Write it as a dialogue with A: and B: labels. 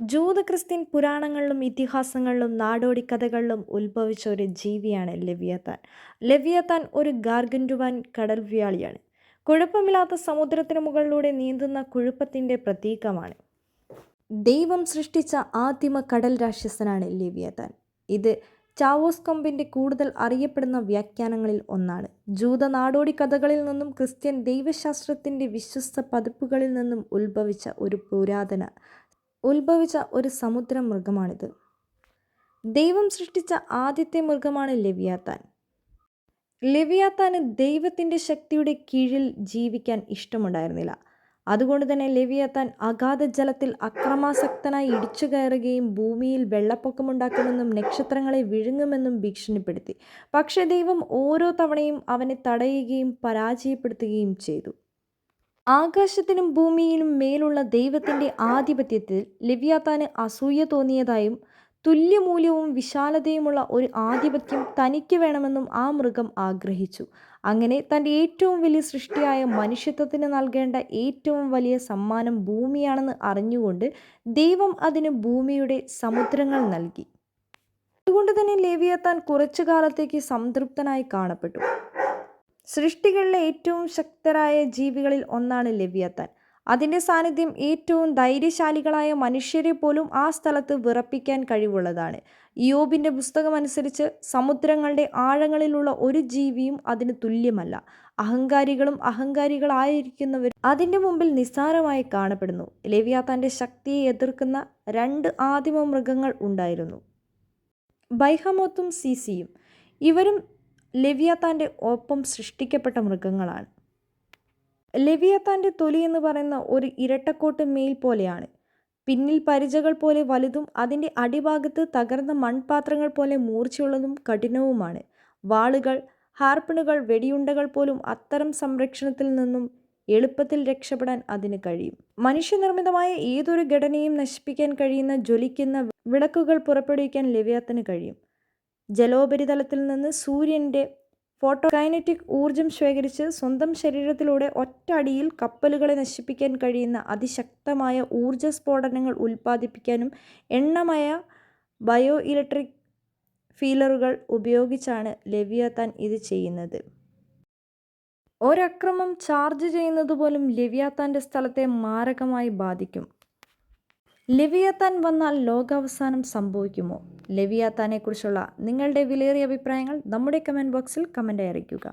A: ജൂത ക്രിസ്ത്യൻ പുരാണങ്ങളിലും ഇതിഹാസങ്ങളിലും നാടോടി കഥകളിലും ഉത്ഭവിച്ച ഒരു ജീവിയാണ് ലവ്യത്താൻ. ലവ്യത്താൻ ഒരു ഗാർഗന്റുവാൻ കടൽവ്യാളിയാണ്. കുഴപ്പമില്ലാത്ത സമുദ്രത്തിന് മുകളിലൂടെ നീന്തുന്ന കുഴപ്പത്തിന്റെ പ്രതീകമാണ്. ദൈവം സൃഷ്ടിച്ച ആദിമ കടൽ രാക്ഷസനാണ് ലവ്യത്താൻ. ഇത് ചാവോസ് കൊമ്പിന്റെ കൂടുതൽ അറിയപ്പെടുന്ന വ്യാഖ്യാനങ്ങളിൽ ഒന്നാണ്. ജൂത നാടോടി കഥകളിൽ നിന്നും ക്രിസ്ത്യൻ ദൈവശാസ്ത്രത്തിന്റെ വിശ്വസ്ത പതിപ്പുകളിൽ നിന്നും ഉത്ഭവിച്ച ഒരു പുരാതന ഉത്ഭവിച്ച ഒരു സമുദ്ര മൃഗമാണിത് ദൈവം സൃഷ്ടിച്ച ആദ്യത്തെ മൃഗമാണ് ലെവിയാത്താൻ. ലെവിയാത്താന് ദൈവത്തിന്റെ ശക്തിയുടെ കീഴിൽ ജീവിക്കാൻ ഇഷ്ടമുണ്ടായിരുന്നില്ല. അതുകൊണ്ട് തന്നെ ലെവിയാത്താൻ അഗാധ ജലത്തിൽ അക്രമാസക്തനായി ഇടിച്ചു കയറുകയും ഭൂമിയിൽ വെള്ളപ്പൊക്കമുണ്ടാക്കുമെന്നും നക്ഷത്രങ്ങളെ വിഴുങ്ങുമെന്നും ഭീഷണിപ്പെടുത്തി. പക്ഷേ ദൈവം ഓരോ തവണയും അവനെ തടയുകയും പരാജയപ്പെടുത്തുകയും ചെയ്തു. ആകാശത്തിനും ഭൂമിയിലും മേലുള്ള ദൈവത്തിന്റെ ആധിപത്യത്തിൽ ലിവ്യാത്താന് അസൂയ തോന്നിയതായും തുല്യമൂല്യവും വിശാലതയുമുള്ള ഒരു ആധിപത്യം തനിക്ക് വേണമെന്നും ആ മൃഗം ആഗ്രഹിച്ചു. അങ്ങനെ തന്റെ ഏറ്റവും വലിയ സൃഷ്ടിയായ മനുഷ്യത്വത്തിന് നൽകേണ്ട ഏറ്റവും വലിയ സമ്മാനം ഭൂമിയാണെന്ന് അറിഞ്ഞുകൊണ്ട് ദൈവം അതിന് ഭൂമിയുടെ സമുദ്രങ്ങൾ നൽകി. അതുകൊണ്ട് തന്നെ ലേവിയത്താൻ കുറച്ചു കാലത്തേക്ക് സംതൃപ്തനായി കാണപ്പെട്ടു. സൃഷ്ടികളിലെ ഏറ്റവും ശക്തരായ ജീവികളിൽ ഒന്നാണ് ലവ്യത്താൻ. അതിന്റെ സാന്നിധ്യം ഏറ്റവും ധൈര്യശാലികളായ മനുഷ്യരെ പോലും ആ സ്ഥലത്ത് വിറപ്പിക്കാൻ കഴിവുള്ളതാണ്. യോബിന്റെ പുസ്തകമനുസരിച്ച് സമുദ്രങ്ങളുടെ ആഴങ്ങളിലുള്ള ഒരു ജീവിയും അതിന് തുല്യമല്ല. അഹങ്കാരികളും അഹങ്കാരികളായിരിക്കുന്നവർ അതിന്റെ മുമ്പിൽ നിസ്സാരമായി കാണപ്പെടുന്നു. ലെവിയാത്താന്റെ ശക്തിയെ എതിർക്കുന്ന രണ്ട് ആദിമ മൃഗങ്ങൾ ഉണ്ടായിരുന്നു. ബൈഹമോത്തും സിസിയും. ഇവരും ലെവിയത്താന്റെ ഒപ്പം സൃഷ്ടിക്കപ്പെട്ട മൃഗങ്ങളാണ്. ലവ്യാത്താന്റെ തൊലി എന്ന് പറയുന്ന ഒരു ഇരട്ടക്കോട്ട് മേൽ പോലെയാണ്. പിന്നിൽ പരിചകൾ പോലെ വലുതും അതിന്റെ അടിഭാഗത്ത് തകർന്ന മൺപാത്രങ്ങൾ പോലെ മൂർച്ചയുള്ളതും കഠിനവുമാണ്. വാളുകൾ ഹാർപ്പിണുകൾ വെടിയുണ്ടകൾ പോലും അത്തരം സംരക്ഷണത്തിൽ നിന്നും എളുപ്പത്തിൽ രക്ഷപ്പെടാൻ അതിന് കഴിയും. മനുഷ്യനിർമ്മിതമായ ഏതൊരു ഘടനയും നശിപ്പിക്കാൻ കഴിയുന്ന ജ്വലിക്കുന്ന വിളക്കുകൾ പുറപ്പെടുവിക്കാൻ ലെവിയാത്തിന് കഴിയും. ജലോപരിതലത്തിൽ നിന്ന് സൂര്യന്റെ ഫോട്ടോകൈനറ്റിക് ഊർജം ശേഖരിച്ച് സ്വന്തം ശരീരത്തിലൂടെ ഒറ്റ അടിയിൽ കപ്പലുകളെ നശിപ്പിക്കാൻ കഴിയുന്ന അതിശക്തമായ ഊർജ സ്ഫോടനങ്ങൾ ഉൽപ്പാദിപ്പിക്കാനും എണ്ണമയ ബയോ ഇലക്ട്രിക് ഫീലറുകൾ ഉപയോഗിച്ചാണ് ലവ്യാത്താൻ ഇത് ചെയ്യുന്നത്. ഒരക്രമം ചാർജ് ചെയ്യുന്നത് പോലും ലെവിയാത്താന്റെ സ്ഥലത്തെ മാരകമായി ബാധിക്കും. ലെവിയാത്താൻ വന്നാൽ ലോകാവസാനം സംഭവിക്കുമോ? ലെവിയാത്താനെക്കുറിച്ചുള്ള നിങ്ങളുടെ വിലയേറിയ അഭിപ്രായങ്ങൾ നമ്മുടെ കമന്റ് ബോക്സിൽ കമന്റായി അറിയിക്കുക.